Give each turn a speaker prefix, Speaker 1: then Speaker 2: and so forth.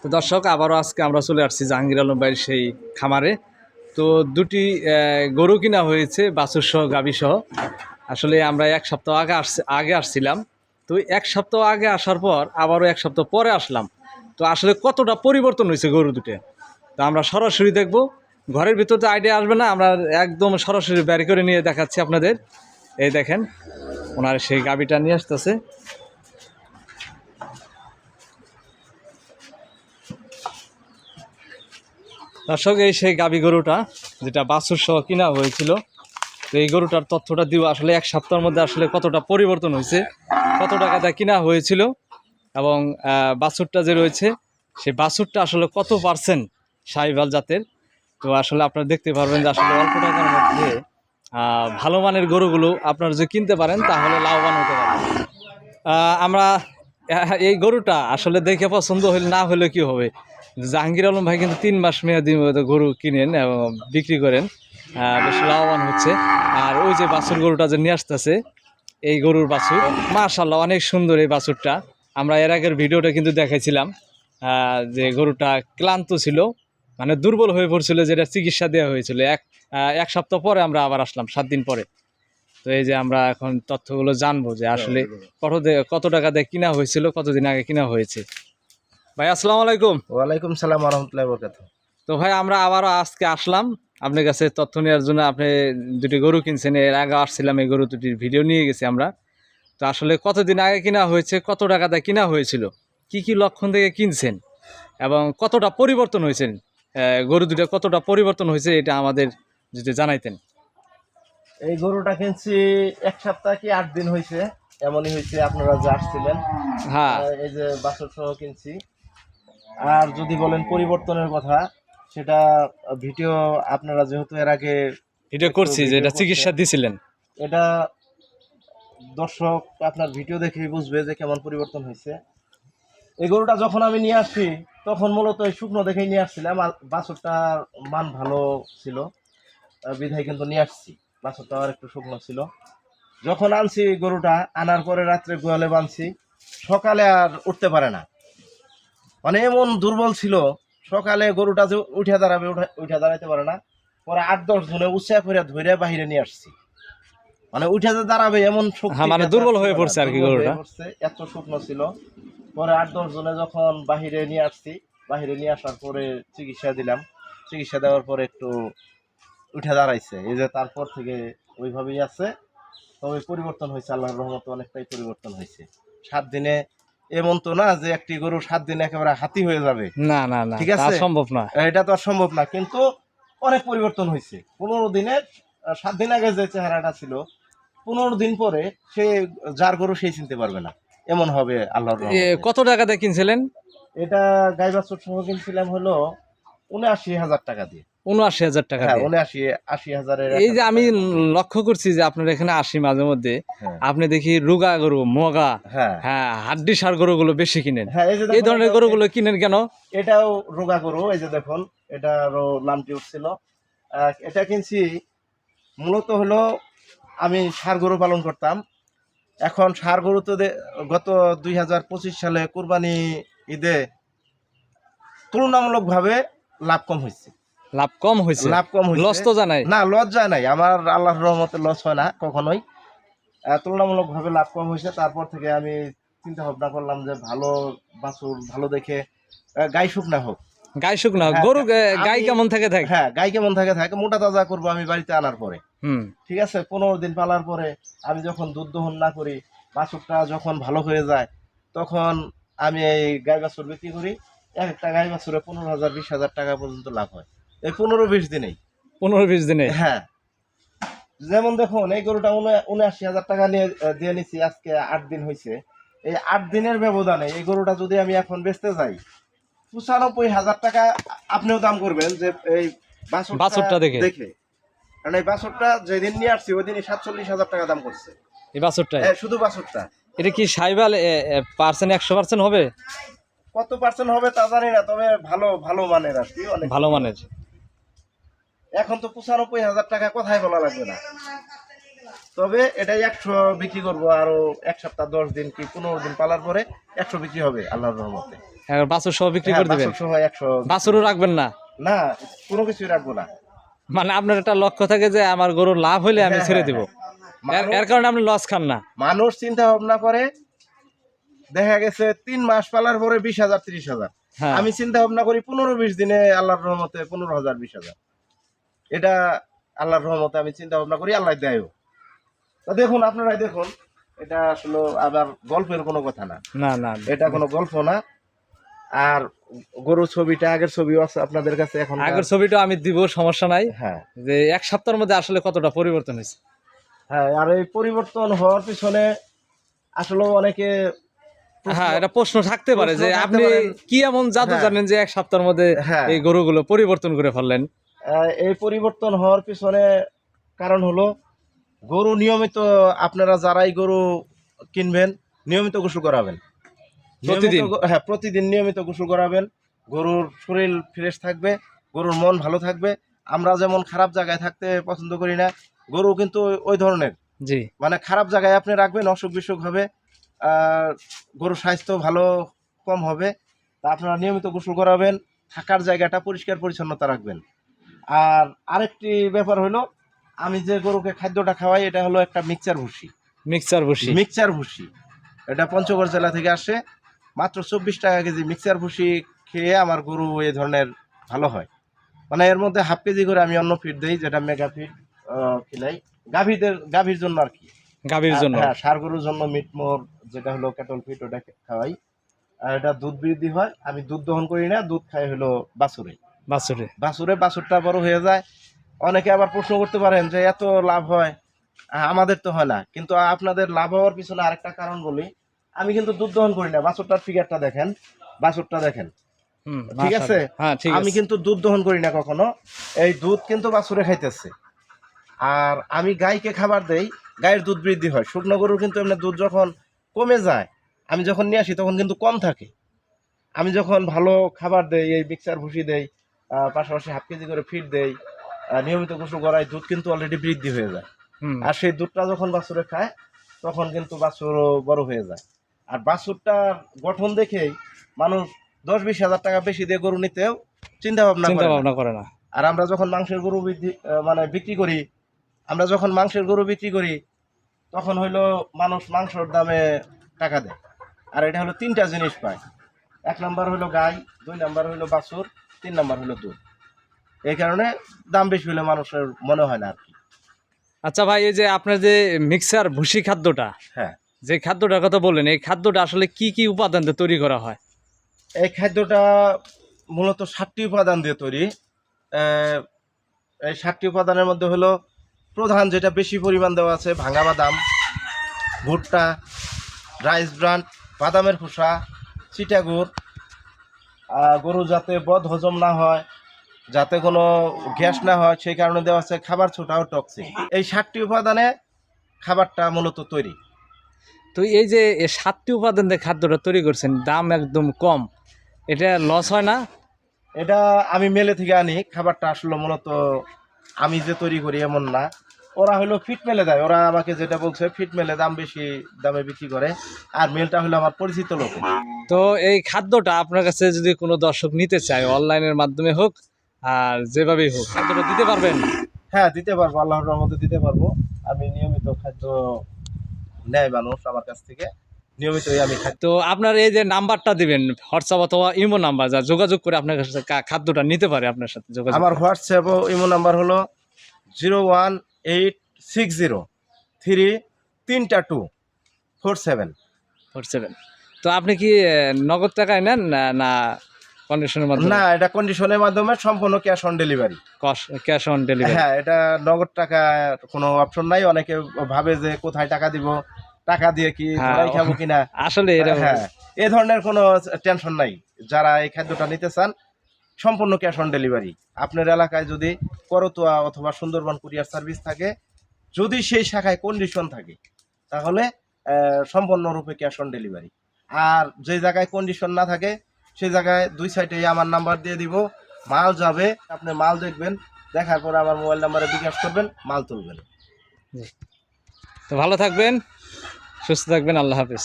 Speaker 1: তো দর্শক, আবারও আজকে আমরা চলে আসছি জাহাঙ্গীর আলম ভাইয়ের সেই খামারে। তো দুটি গরু কিনা হয়েছে, বাছুর সহ, গাভী সহ। আসলে আমরা এক সপ্তাহ আগে আসছি, আগে আসছিলাম। তো এক সপ্তাহ আগে আসার পর, আবারও এক সপ্তাহ পরে আসলাম। তো আসলে কতটা পরিবর্তন হয়েছে গরু দুটো? তো আমরা সরাসরি দেখব। ঘরের ভিতর তো আইডিয়া আসবে না, আমরা একদম সরাসরি বের করে নিয়ে দেখাচ্ছি আপনাদের। এই দেখেন, ওনার সেই গাভীটা নিয়ে আসতেছে। দর্শক এই সেই গাবি গরুটা, যেটা বাছুর সহ কিনা হয়েছিল, তো এই গরুটার তথ্যটা দিব আসলে এক সপ্তাহের মধ্যে আসলে কতটা পরিবর্তন হয়েছে, কত টাকাটা কিনা হয়েছিল, এবং বাছুরটা যে রয়েছে সেই বাছুরটা আসলে কত পার্সেন্ট সাহিবাল জাতের? তো আসলে আপনারা দেখতে পারবেন যে আসলে অল্প টাকার মধ্যে ভালো মানের গরুগুলো আপনারা যদি কিনতে পারেন, তাহলে লাভবান হতে পারেন আমরা এই গরুটা আসলে দেখে পছন্দ হইলে না হলে কি হবে? জাহাঙ্গীর আলম ভাই কিন্তু তিন মাস মেয়াদি গরু কিনেন এবং বিক্রি করেন। বেশ লাভবান হচ্ছে। আর ওই যে বাছুর গরুটা যে নিয়ে আসতেছে এই গরুর বাছুর মাশাল্লাহ অনেক সুন্দর এই বাছুরটা। আমরা এর আগের ভিডিওটা কিন্তু দেখাইছিলাম যে গরুটা ক্লান্ত ছিল মানে দুর্বল হয়ে পড়ছিল যেটা চিকিৎসা দেওয়া হয়েছিল। এক এক সপ্তাহ পরে আমরা আবার আসলাম সাত দিন পরে। তো এই যে আমরা এখন তথ্যগুলো জানব যে আসলে কত দে- কত টাকা দিয়ে কিনা হয়েছিল কতদিন আগে কিনা হয়েছে। ভাই আসসালামু আলাইকুম।
Speaker 2: ওয়ালাইকুম সালাম রহমতুল্লাহ বরকাত
Speaker 1: তো ভাই আমরা আবারও আজকে আসলাম। আপনার কাছে তথ্য নেওয়ার জন্য আপনি দুটি গরু কিনছেন এর আগে আসছিলাম এই গরু দুটির ভিডিও নিয়ে গেছি আমরা। তো আসলে কতদিন আগে কিনা হয়েছে কত টাকাতে কিনা হয়েছিল কি কি লক্ষণ থেকে কিনছেন এবং কতটা পরিবর্তন হয়েছেন গরু দুটো কতটা পরিবর্তন হয়েছে এটা আমাদের যদি জানাইতেন।
Speaker 2: এই গরুটা কিনছি এক সপ্তাহ কি আট দিন হয়েছে এমনই হয়েছে আপনারা যে আসছিলেন।
Speaker 1: হ্যাঁ।
Speaker 2: এই যে বাছর সহ কিনছি। আর যদি বলেন পরিবর্তনের কথা সেটা ভিডিও আপনারা যেহেতু এর আগে
Speaker 1: ভিডিও করছি যে এটা চিকিৎসা। দিছিলেন।
Speaker 2: এটা দর্শক আপনার ভিডিও দেখেই বুঝবে যে কেমন পরিবর্তন হয়েছে। এই গরুটা যখন আমি নিয়ে আসছি তখন মূলত এই শুকনো দেখেই নিয়ে আসছিলাম আর বাছরটার মান ভালো ছিল। বিধায় কিন্তু নিয়ে আসছি বাছরটা আর একটু শুকনো ছিল। যখন আনছি গরুটা আনার পরে রাত্রে গোয়ালে বাঁধছি সকালে আর উঠতে পারে না। মানে এমন দুর্বল ছিল সকালে গরুটা যে উঠে দাঁড়াবে উঠে দাঁড়াইতে পারে না। পরে আট দশ জনে উৎসাহ করে ধরে বাহিরে নিয়ে আসছি। মানে উঠে যে দাঁড়াবে এমন
Speaker 1: হ্যাঁ, মানে দুর্বল হয়ে পড়ছে আর কি গরুটা।
Speaker 2: এত শুকনো ছিল। পরে আট দশ জনে যখন বাহিরে নিয়ে আসছি বাহিরে নিয়ে আসার পরে চিকিৎসা দিলাম। চিকিৎসা দেওয়ার পরে একটু উঠে দাঁড়াইছে। এই যে তারপর থেকে ওইভাবেই আছে। তবে পরিবর্তন হয়েছে আল্লাহর রহমতে অনেকটাই পরিবর্তন হয়েছে। সাত দিনে এমন তো না যে একটি গরু সাত দিনে একেবারে হাতি হয়ে যাবে।
Speaker 1: না না না
Speaker 2: ঠিক আছে।
Speaker 1: সম্ভব না।
Speaker 2: এটা তো আর সম্ভব না কিন্তু অনেক পরিবর্তন হয়েছে। পনেরো দিনের সাত দিন আগে যে চেহারাটা ছিল পনেরো দিন পরে সে যার গরু সেই চিনতে পারবে না। এমন হবে আল্লাহর।
Speaker 1: কত টাকাতে কিনছিলেন?
Speaker 2: এটা গাই বাছুর সহ কিনছিলাম হলো উনআশি হাজার টাকা দিয়ে।
Speaker 1: উনআশি হাজার টাকা
Speaker 2: হ্যাঁ উনআশি আশি হাজারের
Speaker 1: এই যে আমি লক্ষ্য করছি যে আপনার এখানে আসি মাঝে মধ্যে
Speaker 2: হ্যাঁ।
Speaker 1: আপনি দেখি রুগা গরু মগা
Speaker 2: হ্যাঁ।
Speaker 1: হ্যাঁ হাড্ডি সার গরুগুলো বেশি কিনেন।
Speaker 2: এই
Speaker 1: ধরনের গরুগুলো কিনেন কেন?
Speaker 2: এটাও রোগা গরু এই যে দেখুন এটারও লামটি উঠছিল। এটা কিনছি মূলত হলো আমি ষাড় গরু পালন করতাম। এখন সার গরু তো গত দুই হাজার পঁচিশ সালে কোরবানি ঈদে তুলনামূলকভাবে লাভ কম হয়েছে।
Speaker 1: লাভ কম হয়েছে
Speaker 2: লাভ কম হয়েছে
Speaker 1: লস তো জানাই
Speaker 2: না লস যায় নাই। আমার আল্লাহর রহমতে লস হয় না কখনোই। তুলনামূলকভাবে লাভ কম হয়েছে তারপর থেকে আমি চিন্তা ভাবনা করলাম যে ভালো বাছুর ভালো দেখে গাই শুকনা হোক।
Speaker 1: গাই শুকনা
Speaker 2: হ্যাঁ,
Speaker 1: গরু গে- গাই কেমন থাকে থাকে?
Speaker 2: হ্যাঁ গাই কেমন থাকে থাকে? মোটা তাজা করব আমি বাড়িতে আনার পরে।
Speaker 1: হুম।
Speaker 2: ঠিক আছে? পনেরো দিন পালার পরে আমি যখন দুধ দহন না করি বাছুরটা যখন ভালো হয়ে যায় তখন আমি এই গাই বাছুর বিক্রি করি। এক একটা গাই বাছুরে পনেরো হাজার বিশ হাজার টাকা পর্যন্ত লাভ হয়। এই পনেরো বিশ দিনেই।
Speaker 1: পনেরো বিশ দিনে?
Speaker 2: হ্যাঁ। যেমন দেখুন এই গরুটা উনা- উনআশি হাজার টাকা নিয়ে দিয়ে নিছি আজকে আট দিন হয়েছে এই আট দিনের ব্যবধানে এই গরুটা যদি আমি এখন বেচতে যাই পঁচানব্বই হাজার টাকা আপনিও দাম করবেন যে এই
Speaker 1: বাছুরটা
Speaker 2: বাছুরটা
Speaker 1: দেখে।
Speaker 2: দেখে। কারণ এই বাছুরটা যেদিন নিয়ে আসছি ওই দিনই সাতচল্লিশ হাজার টাকা দাম করছে।
Speaker 1: এই বাছরটাই?
Speaker 2: হ্যাঁ, শুধু বাছুরটা।
Speaker 1: এটা কি সাইবাল পার্সেন্ট একশো পার্সেন্ট হবে?
Speaker 2: কত পার্সেন্ট হবে তা জানি না তবে ভালো ভালো মানের আর কি অনেক।
Speaker 1: ভালো মানের।
Speaker 2: এখন তো পঁচানব্বই হাজার টাকা কোথায় বলা লাগবে না। তবে এটাই একশো বিক্রি করব আরও এক সপ্তাহ দশ দিন কি পনেরো দিন পালার পরে একশো বিক্রি হবে আল্লাহর রহমতে।
Speaker 1: বাছুর সহ বিক্রি করে দিবেন?
Speaker 2: একশো
Speaker 1: বাছুরও রাখবেন না?
Speaker 2: না কোনো কিছুই রাখব না।
Speaker 1: মানে আপনার একটা লক্ষ্য থাকে যে আমার গরুর লাভ হইলে আমি ছেড়ে দিব। এর- এর কারণে আপনি লস খান না।
Speaker 2: মানুষ চিন্তা ভাবনা করে দেখা গেছে তিন মাস পালার পরে বিশ হাজার ত্রিশ হাজার।
Speaker 1: হ্যাঁ।
Speaker 2: আমি চিন্তা ভাবনা করি পনেরো বিশ দিনে আল্লাহর রহমতে পনেরো হাজার বিশ হাজার। এটা আল্লাহর রহমতে আমি চিন্তা ভাবনা করি আল্লাহ দেয়ও তা দেখুন আপনারাই দেখুন এটা আসলে আবার গল্পের কোনো কথা না।
Speaker 1: না না
Speaker 2: এটা কোনো গল্প না। আর গরুর ছবিটা আগের ছবিও আছে আপনাদের কাছে এখন।
Speaker 1: আগের ছবিটা আমি দিব সমস্যা নাই।
Speaker 2: হ্যাঁ।
Speaker 1: যে এক সপ্তাহের মধ্যে আসলে কতটা পরিবর্তন হয়েছে?
Speaker 2: হ্যাঁ আর এই পরিবর্তন হওয়ার পিছনে আসলে অনেকে
Speaker 1: হ্যাঁ এটা প্রশ্ন থাকতে পারে যে আপনি কি এমন জাদু
Speaker 2: হ্যাঁ।
Speaker 1: জানেন যে এক সপ্তাহের মধ্যে
Speaker 2: হ্যাঁ।
Speaker 1: এই গরুগুলো পরিবর্তন করে ফেললেন?
Speaker 2: এই পরিবর্তন হওয়ার পিছনে কারণ হলো গরু নিয়মিত আপনারা যারাই গরু কিনবেন নিয়মিত গোসল করাবেন।
Speaker 1: প্রতিদিন?
Speaker 2: হ্যাঁ প্রতিদিন নিয়মিত গোসল করাবেন। গরুর শরীর ফ্রেশ থাকবে গরুর মন ভালো থাকবে। আমরা যেমন খারাপ জায়গায় থাকতে পছন্দ করি না গরু কিন্তু ওই- ধরনের।
Speaker 1: জি।
Speaker 2: মানে খারাপ জায়গায় আপনি রাখবেন অসুখ বিসুখ হবে আর গরুর স্বাস্থ্য ভালো কম হবে। তা আপনারা নিয়মিত গোসল করাবেন থাকার জায়গাটা পরিষ্কার পরিচ্ছন্নতা রাখবেন। আর আরেকটি ব্যাপার হলো আমি যে গরুকে খাদ্যটা খাওয়াই এটা হলো একটা মিক্সচার ভুসি।
Speaker 1: মিক্সার বসি
Speaker 2: মিক্সচার ভুসি। এটা পঞ্চগড় জেলা থেকে আসে। মাত্র চব্বিশ টাকা কেজি মিক্সচার ভুসি খেয়ে আমার গরু এ ধরনের ভালো হয়। মানে এর মধ্যে হাফ কেজি করে আমি অন্য ফিড দিই যেটা মেগা ফিড খিলাই। গাভীদের গাভীর জন্য আর কি।
Speaker 1: গাভীর জন্য।
Speaker 2: হ্যাঁ সার গরুর জন্য মিট মোর যেটা হলো ক্যাটল ফিট ওটা খাওয়াই। আর এটা দুধ বৃদ্ধি হয়। আমি দুধ দহন করি না দুধ খাই হলো বাছুরে।
Speaker 1: বাছুরে।
Speaker 2: বাছুরে বাছুরটা বড় হয়ে যায়। অনেকে আবার প্রশ্ন করতে পারেন যে এত লাভ হয়? আমাদের তো হয় না। কিন্তু আপনাদের লাভ হওয়ার পিছনে আরেকটা কারণ বলি। আমি কিন্তু দুধ দহন করি না। বাছুরটার ফিগারটা দেখেন। বাছুরটা দেখেন। ঠিক আছে?
Speaker 1: হ্যাঁ
Speaker 2: আমি কিন্তু দুধ দহন করি না কখনো। এই দুধ কিন্তু বাছুরে খাইতেছে। আর আমি গাইকে খাবার দেই গায়ের দুধ বৃদ্ধি হয়। শুকনো গরুর কিন্তু এমনি দুধ যখন কমে যায় আমি যখন নিয়ে আসি তখন কিন্তু কম থাকে। আমি যখন ভালো খাবার দেই এই মিক্সার ভুসি দেই পাশাপাশি হাফ কেজি করে ফিট দেই। নিয়মিত গোসল করাই দুধ কিন্তু অলরেডি বৃদ্ধি হয়ে যায়। আর সেই দুধটা যখন বাছুরে খায় তখন কিন্তু বাছুরও বড় হয়ে যায়। আর বাছুরটার গঠন দেখেই মানুষ দশ বিশ হাজার টাকা বেশি দিয়ে গরু নিতেও চিন্তা ভাবনা
Speaker 1: চিন্তা। ভাবনা করে না।
Speaker 2: আর আমরা যখন মাংসের গরু বৃদ্ধি মানে বিক্রি করি আমরা যখন মাংসের গরু বিক্রি করি তখন হইল মানুষ মাংসর দামে টাকা দেয়। আর এটা হলো তিনটা জিনিস পায়। এক নাম্বার হলো গাই দুই নাম্বার হলো বাছুর তিন নাম্বার হলো দুধ। এই কারণে দাম বেশি হলে মানুষের মনে হয় না আর কি।
Speaker 1: আচ্ছা ভাই এই যে আপনার যে মিক্সার ভুসি খাদ্যটা
Speaker 2: হ্যাঁ।
Speaker 1: যে খাদ্যটার কথা বললেন এই খাদ্যটা আসলে কি কি উপাদান দিয়ে তৈরি করা হয়?
Speaker 2: এই খাদ্যটা মূলত সাতটি উপাদান দিয়ে তৈরি। এই সাতটি উপাদানের মধ্যে হলো প্রধান যেটা বেশি পরিমাণ দেওয়া আছে ভাঙা বাদাম ভুট্টা রাইস ব্রান্ড বাদামের খোসা চিটাগুড় গরু যাতে বদ হজম না হয় যাতে কোনো গ্যাস না হয় সেই কারণে দেওয়া আছে খাবার ছোটা ও টক্সিক এই সাতটি উপাদানে খাবারটা মূলত তৈরি।
Speaker 1: তো এই যে সাতটি উপাদান দিয়ে খাদ্যটা তৈরি করছেন দাম একদম কম। এটা লস হয় না?
Speaker 2: এটা আমি মেলে থেকে আনি খাবারটা আসলে মূলত আমি যে তৈরি করি এমন না। ওরা হলো ফিট মেলে দেয় ওরা আমাকে যেটা বলছে ফিট মেলে দাম বেশি দামে বিক্রি করে। আর মেলটা হলো আমার পরিচিত লোক
Speaker 1: তো এই খাদ্যটা আপনার কাছে যদি কোনো দর্শক নিতে চায় অনলাইনের মাধ্যমে হোক আর যেভাবেই হোক খাদ্যটা দিতে পারবেন?
Speaker 2: হ্যাঁ দিতে পারব আল্লাহর রহমতে দিতে পারব। আমি নিয়মিত খাদ্য নেয় মানুষ আমার কাছ থেকে। নিয়মিতই আমি
Speaker 1: তো আপনার এই যে নাম্বারটা দিবেন হোয়াটসঅ্যাপ অথবা ইমো নাম্বার যা যোগাযোগ করে আপনার কাছে খাদ্যটা নিতে পারে আপনার সাথে যোগাযোগ
Speaker 2: আমার হোয়াটসঅ্যাপ ও ইমো নাম্বার হলো zero one eight six zero three তিনটা two four seven.
Speaker 1: Four seven. তো আপনি কি নগদ টাকায় নেন না কন্ডিশনের মাধ্যমে?
Speaker 2: না এটা কন্ডিশনের মাধ্যমে সম্পূর্ণ cash on delivery
Speaker 1: cash on delivery
Speaker 2: হ্যাঁ এটা নগদ টাকা কোনো অপশন নাই। অনেকে ভাবে যে কোথায় টাকা দিব টাকা দিয়ে কি
Speaker 1: হ্যাঁ,
Speaker 2: ধরাই খাব কিনা।
Speaker 1: আসলে এটা
Speaker 2: হ্যাঁ এ ধরনের কোনো টেনশন নাই। যারা এই খাদ্যটা নিতে চান সম্পূর্ণ ক্যাশ অন ডেলিভারি আপনার এলাকায় যদি করতোয়া অথবা সুন্দরবন কুরিয়ার সার্ভিস থাকে যদি সেই শাখায় কন্ডিশন থাকে তাহলে সম্পূর্ণরূপে ক্যাশ অন ডেলিভারি আর যে জায়গায় কন্ডিশন না থাকে, সেই জায়গায় দুই সাইডে আমার নাম্বার দিয়ে দিব। মাল যাবে, আপনি মাল দেখবেন, দেখার পরে আমার মোবাইল নাম্বারে বিকাশ করবেন, মাল তুলবেন।
Speaker 1: তো ভালো থাকবেন, সুস্থ থাকবেন, আল্লাহ হাফিজ।